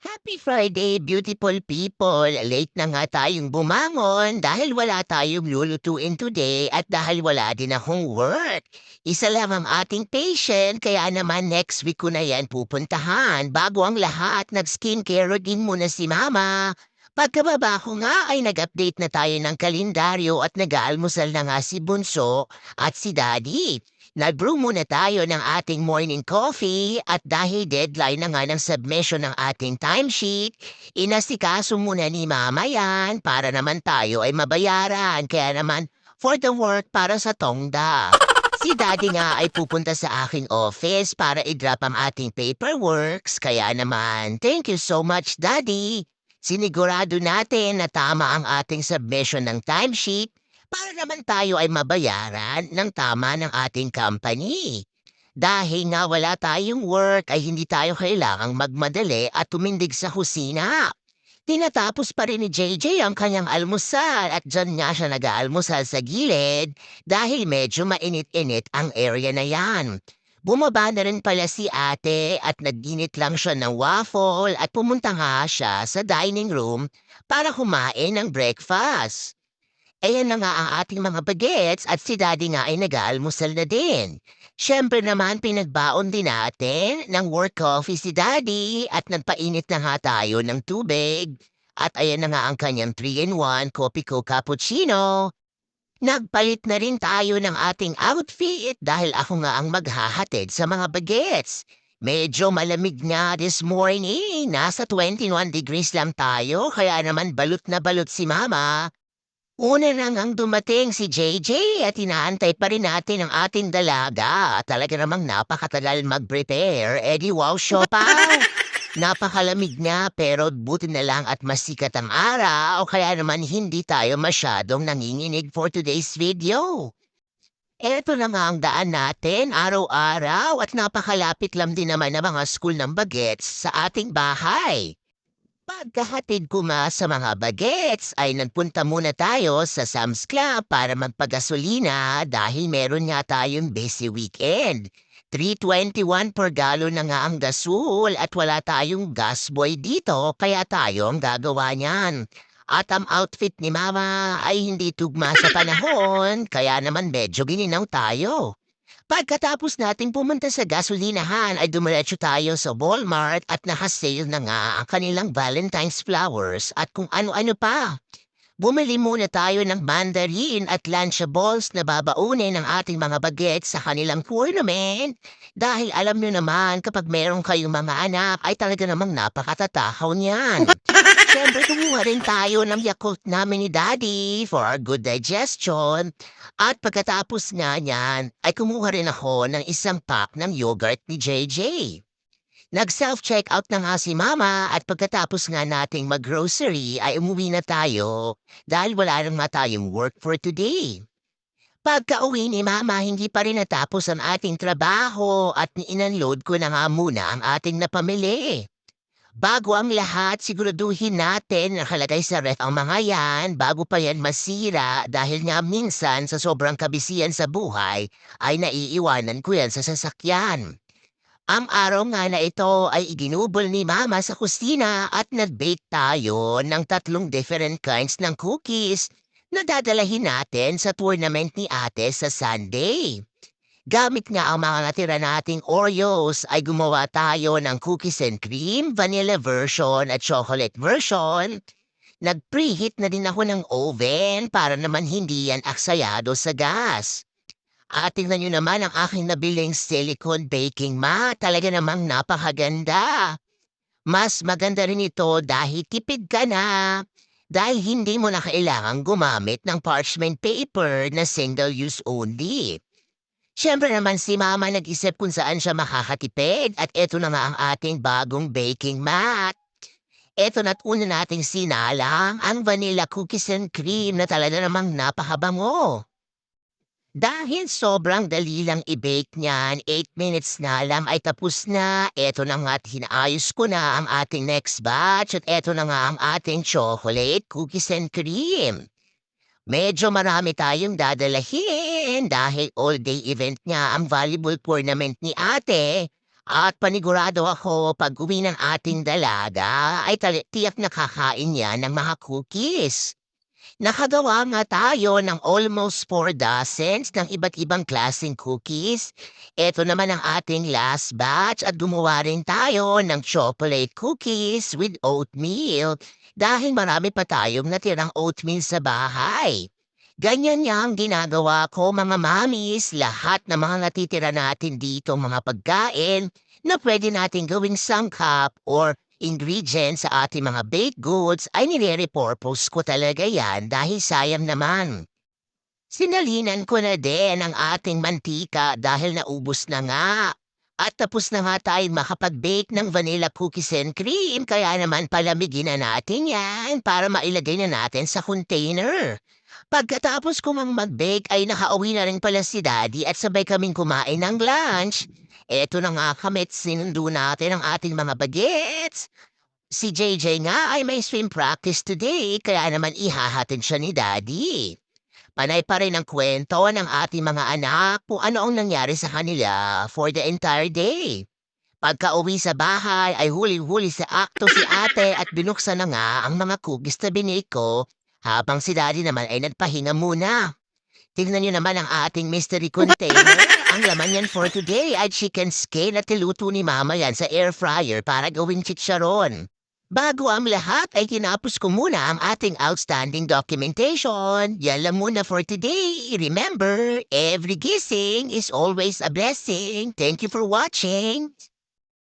Happy Friday, beautiful people! Late na nga tayong bumangon dahil wala tayong lulutuin today at dahil wala din akong work. Isa lang ang ating patient kaya naman next week ko na yan pupuntahan. Bago ang lahat, nag-skincare routine muna si Mama. Pagkababa ko nga ay nag-update na tayo ng kalendaryo at nag-aalmusal na nga si Bunso at si Daddy. Nag-brew muna tayo ng ating morning coffee at dahil deadline na nga ng submission ng ating timesheet, inasikaso muna ni Mama yan para naman tayo ay mabayaran. Kaya naman, for the work para sa tongda. Si Daddy nga ay pupunta sa aking office para i-drop ang ating paperworks. Kaya naman, thank you so much, Daddy. Sinigurado natin na tama ang ating submission ng timesheet para naman tayo ay mabayaran ng tama ng ating company. Dahil nga wala tayong work ay hindi tayo kailangang magmadali at tumindig sa husina. Tinatapos pa rin ni JJ ang kanyang almusal at dyan nga siya nag-aalmusal sa gilid dahil medyo mainit-init ang area na yan. Bumaba na rin pala si ate at nagginit lang siya ng waffle at pumunta nga siya sa dining room para kumain ng breakfast. Ayan na nga ang ating mga bagets at si daddy nga ay nag-aalmusal na din. Siyempre naman pinagbaon din natin ng work coffee si daddy at nagpainit na nga tayo ng tubig. At ayan na nga ang kanyang 3-in-1 Coffee Co Cappuccino. Nagpalit na rin tayo ng ating outfit dahil ako nga ang maghahatid sa mga bagets. Medyo malamig nga this morning. Nasa 21 degrees lang tayo kaya naman balot na balot si mama. Una na ngang dumating si JJ at inaantay pa rin natin ang ating dalaga. Talaga namang napakatagal mag-prepare. Eh di wow, siopaw! Napakalamig nga pero buti na lang at masikat ang araw kaya naman hindi tayo masyadong nanginginig for today's video. Eto na nga ang daan natin araw-araw at napakalapit lang din naman ng mga school ng bagets sa ating bahay. Pagkahatid ko nga sa mga bagets ay nagpunta muna tayo sa Sam's Club para magpagasolina dahil meron nga tayong busy weekend. 321 per galon na nga ang gasol at wala tayong gas boy dito kaya tayo ang gagawa niyan. At ang outfit ni Mama ay hindi tugma sa panahon kaya naman medyo gininaw tayo. Pagkatapos nating pumunta sa gasolinahan ay dumiretso tayo sa Walmart at nakasale na nga ang kanilang Valentine's flowers at kung ano-ano pa. Bumili muna tayo ng mandarin at lunchables na babaunin ng ating mga bagets sa kanilang tournament. Dahil alam nyo naman kapag meron kayong mga anak ay talaga namang napakatatakaw niyan. Siyempre kumuha rin tayo ng Yakult namin ni Daddy for our good digestion. At pagkatapos nga niyan ay kumuha rin ako ng isang pack ng yogurt ni JJ. Nag-self-checkout na nga si Mama at pagkatapos nga nating mag-grocery ay umuwi na tayo dahil wala nang nga tayong work for today. Pagka-uwi ni Mama, hindi pa rin natapos ang ating trabaho at inunload ko na nga muna ang ating napamili. Bago ang lahat, siguraduhin natin na nakalagay sa ref ang mga yan bago pa yan masira dahil nga minsan sa sobrang kabisiyan sa buhay ay naiiwanan ko yan sa sasakyan. Ang araw nga na ito ay iginubol ni Mama sa kusina at nag-bake tayo ng tatlong different kinds ng cookies na dadalahin natin sa tournament ni ate sa Sunday. Gamit nga ang mga natira nating Oreos ay gumawa tayo ng cookies and cream, vanilla version at chocolate version. Nag-preheat na din ako ng oven para naman hindi yan aksayado sa gas. At tingnan nyo naman ang aking nabiling silicone baking mat. Talaga namang napakaganda. Mas maganda rin ito dahil tipid ka na. Dahil hindi mo na kailangang gumamit ng parchment paper na single-use only. Siyempre naman si Mama nag-isip kung saan siya makakatipid at eto na nga ang ating bagong baking mat. Eto na't una nating sinalang ang vanilla cookies and cream na talaga namang napakabango. Dahil sobrang dali lang i-bake niyan, 8 minutes na lang ay tapos na. Eto na nga at hinaayos ko na ang ating next batch at eto na nga ang ating chocolate cookies and cream. Medyo marami tayong dadalahin dahil all-day event niya ang volleyball tournament ni ate. At panigurado ako pag uwi ng ating dalaga ay tiyak na kakain yan ng mga cookies. Nakagawa nga tayo ng almost four dozens ng iba't ibang klaseng cookies. Ito naman ang ating last batch at gumawa rin tayo ng chocolate cookies with oatmeal dahil marami pa tayong natirang oatmeal sa bahay. Ganyan niya ang ginagawa ko mga mamis, lahat ng mga natitira natin dito mga pagkain na pwede natin gawing sangkap or ingredients sa ating mga baked goods ay nire-repurpose ko talaga yan dahil sayang naman. Sinalinan ko na din ang ating mantika dahil naubos na nga. At tapos na nga tayong makapag-bake ng vanilla cookies and cream kaya naman palamigin na natin yan para mailagay na natin sa container. Pagkatapos ko mang mag-bake ay nakauwi na rin pala si Daddy at sabay kaming kumain ng lunch. Eto na nga kami at sinundo natin ang ating mga bagets. Si JJ nga ay may swim practice today kaya naman ihahatin siya ni Daddy. Panay pa rin ang kwento ng ating mga anak kung ano ang nangyari sa kanila for the entire day. Pagka uwi sa bahay ay huli-huli sa akto si ate at binuksan na nga ang mga cookies na binake ko habang si daddy naman ay nagpahinga muna. Tingnan niyo naman ang ating mystery container. ang laman yan for today ay chicken scale at tiluto ni mama yan sa air fryer para gawing chicharon. Bago ang lahat ay kinapos ko muna ang ating outstanding documentation. Yan lang muna for today. Remember, every kissing is always a blessing. Thank you for watching.